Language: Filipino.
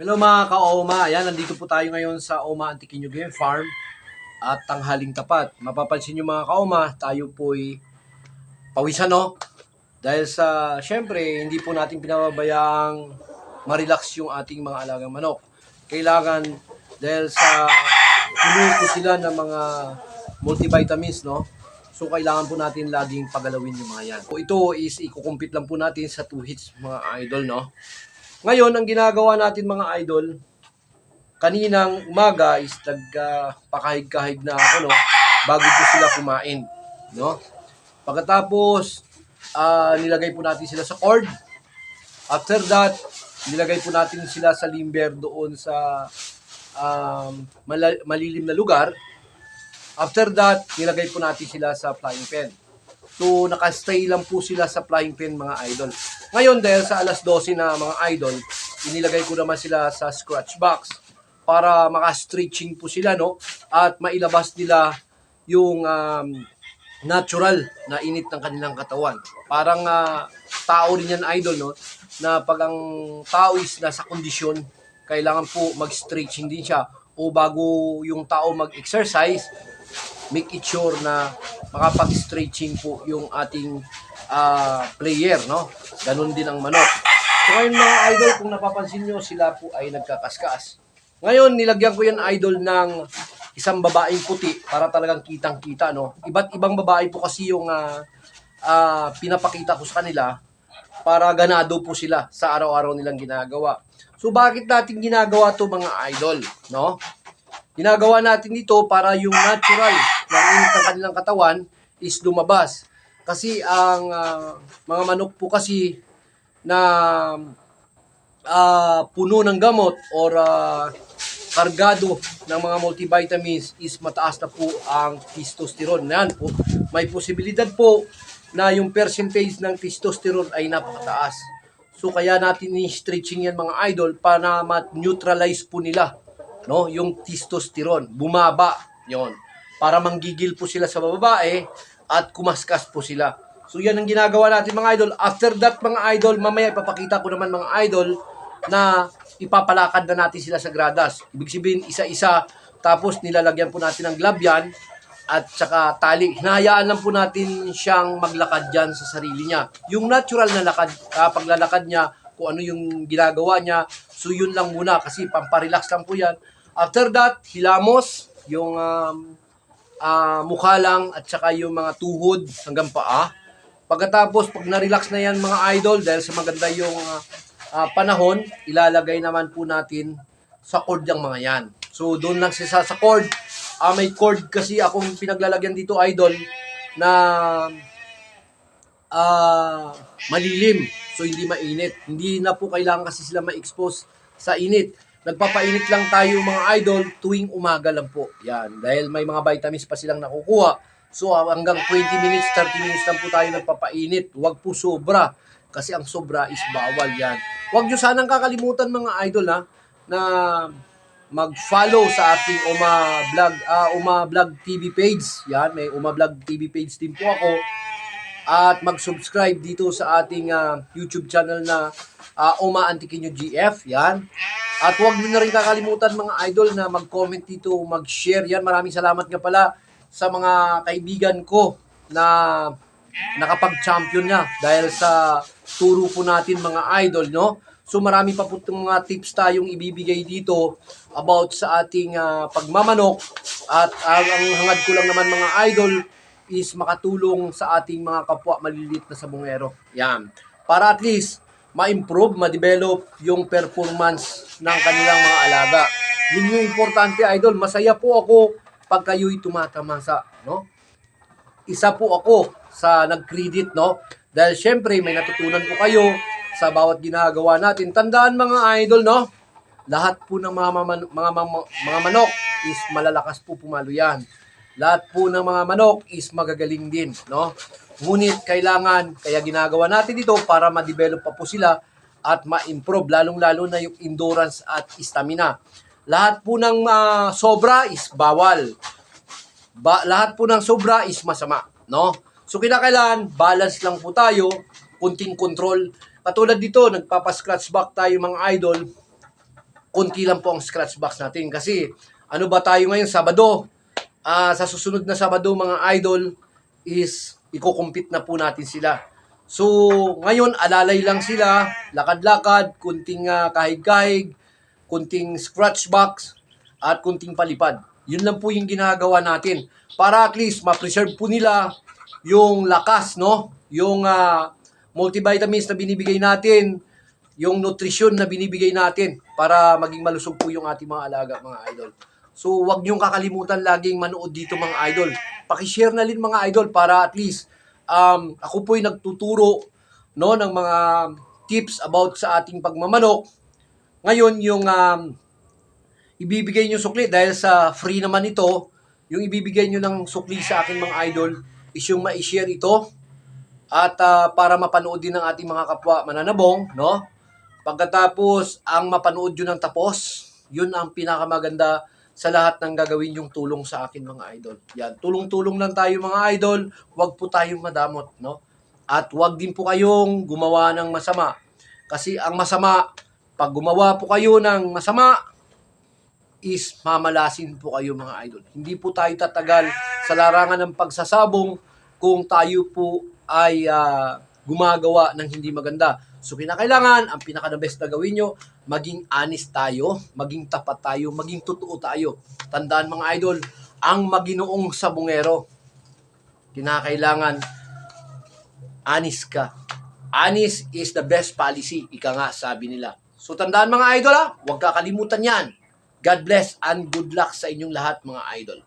Hello mga ka-OMA, ayan, nandito po tayo ngayon sa OMA Antiquinho Game Farm at tanghaling tapat. Mapapansin nyo mga ka-OMA, tayo po'y pawisan no? Dahil sa, syempre, hindi po natin pinababayang marilax yung ating mga alagang manok. Kailangan, dahil sa po sila ng mga multivitamins, no? So, kailangan po natin laging pagalawin yung mga yan. So, ito is ikukumpit lang po natin sa 2 hits mga idol, no? Ngayon, ang ginagawa natin mga idol, kaninang umaga is nagpakahig-kahig na ako, no? Bago po sila kumain, no? Pagkatapos, ah, nilagay po natin sila sa cord. After that, nilagay po natin sila sa limber doon sa um, malilim na lugar. After that, nilagay po natin sila sa flying pen. So, nakastay lang po sila sa flying pen mga idol. Ngayon, dahil sa alas 12 na mga idol, inilagay ko naman sila sa scratch box para maka-stretching po sila, no? At mailabas nila yung um, natural na init ng kanilang katawan. Parang ah, tao rin yan, idol, no? Na pag ang tao is nasa kondisyon, kailangan po mag-stretching din siya o bago yung tao mag-exercise, make it sure na makapag-stretching po yung ating ah, player, no? Ganun din ang manok. So ngayon mga idol, kung napapansin nyo, sila po ay nagkakaskas. Ngayon, nilagyan ko yan idol ng isang babaeng puti para talagang kitang-kita, no? Iba't ibang babae po kasi yung ah, ah, pinapakita ko sa kanila para ganado po sila sa araw-araw nilang ginagawa. So bakit natin ginagawa to mga idol, no? Ginagawa natin ito para yung natural ng init ng kanilang katawan is lumabas. Kasi ang ah, mga manok po kasi na ah, puno ng gamot or ah, kargado ng mga multivitamins is mataas na po ang testosterone. Yan po, may posibilidad po na yung percentage ng testosterone ay napakataas. So kaya natin ni-stretching yan mga idol para ma-neutralize po nila no? Yung testosterone bumaba. Yon para manggigil po sila sa babae at kumaskas po sila. So yan ang ginagawa natin mga idol. After that mga idol mamaya ipapakita ko naman mga idol na ipapalakad na natin sila sa gradas. Ibig sabihin isa-isa. Tapos nilalagyan po natin ng glove yan at saka tali. Hinahayaan lang po natin siyang maglakad dyan sa sarili niya. Yung natural na lakad, ah, paglalakad niya, kung ano yung ginagawa niya, so yun lang muna kasi pamparelax lang po yan. After that, hilamos, yung um, ah, mukha lang at saka yung mga tuhod hanggang paa. Pagkatapos, pag na-relax na yan mga idol, dahil sa maganda yung ah, ah, panahon, ilalagay naman po natin sa cord yung mga yan. So, doon lang siya sa cord. Ah, may cord kasi akong pinaglalagyan dito, idol, na ah malilim. So, hindi mainit. Hindi na po kailangan kasi sila ma-expose sa init. Nagpapainit lang tayo mga idol tuwing umaga lang po. Yan. Dahil may mga vitamins pa silang nakukuha. So, hanggang 20 minutes, 30 minutes lang po tayo nagpapainit. Huwag po sobra. Kasi ang sobra is bawal yan. Huwag nyo sanang kakalimutan mga idol ha, na mag-follow sa ating Uma Vlog, ah, Uma Vlog TV page. Yan, may Uma Vlog TV page din po ako. At mag-subscribe dito sa ating ah, YouTube channel na ah, Uma Antiquinho GF. Yan. At huwag nyo na rin kakalimutan mga idol na mag-comment dito, mag-share. Yan, maraming salamat nga pala sa mga kaibigan ko na nakapag-champion na dahil sa turo po natin mga idol, no? So marami pa po mga tips tayong ibibigay dito about sa ating ah, pagmamanok at ah, ang hangad ko lang naman mga idol is makatulong sa ating mga kapwa maliliit na sabongero. Yan. Para at least ma-improve, ma-develop yung performance ng kanilang mga alaga. Yun yung importante, idol. Masaya po ako pag kayo'y tumatamasa, no? Isa po ako sa nag-credit, no? Dahil syempre, may natutunan po kayo sa bawat ginagawa natin. Tandaan mga idol, no? Lahat po ng mga, mga, mga, mga manok is malalakas po pumalo yan. Lahat po ng mga manok is magagaling din, no? Ngunit kailangan, kaya ginagawa natin ito para ma-develop pa po sila at ma-improve, lalong-lalo na yung endurance at stamina. Lahat po ng ah, sobra is bawal. Ba, lahat po ng sobra is masama, no? So kinakailangan, balance lang po tayo, kunting control. Katulad dito, nagpapa-scratch back tayo mga idol. konti lang po ang scratch box natin. Kasi, ano ba tayo ngayon, Sabado? Ah, sa susunod na Sabado, mga idol, is iko-compete na po natin sila. So, ngayon, alalay lang sila, lakad-lakad, kunting ah, kahig-kahig, kunting scratch box, at kunting palipad. Yun lang po yung ginagawa natin. Para at least, ma-preserve po nila yung lakas, no? Yung ah, multivitamins na binibigay natin, yung nutrisyon na binibigay natin para maging malusog po yung ating mga alaga, mga idol. So, wag niyong kakalimutan laging manood dito mga idol. Paki-share na rin mga idol para at least um, ako po'y nagtuturo no, ng mga tips about sa ating pagmamanok. Ngayon, yung um, ibibigay nyo sukli dahil sa free naman ito, yung ibibigay nyo ng sukli sa akin mga idol is yung ma-share ito at ah, para mapanood din ng ating mga kapwa mananabong, no? Pagkatapos, ang mapanood yun ng tapos, yun ang pinakamaganda sa lahat ng gagawin yung tulong sa akin mga idol. Yan, tulong-tulong lang tayo mga idol, wag po tayong madamot, no? At wag din po kayong gumawa ng masama. Kasi ang masama, pag gumawa po kayo ng masama, is mamalasin po kayo mga idol. Hindi po tayo tatagal sa larangan ng pagsasabong kung tayo po ay ah, gumagawa ng hindi maganda. So kinakailangan, ang pinaka the best na gawin nyo, maging honest tayo, maging tapat tayo, maging totoo tayo. Tandaan mga idol, ang maginoong sabungero, kinakailangan honest ka. Honest is the best policy, ika nga sabi nila. So tandaan mga idol ha, huwag kakalimutan yan. God bless and good luck sa inyong lahat mga idol.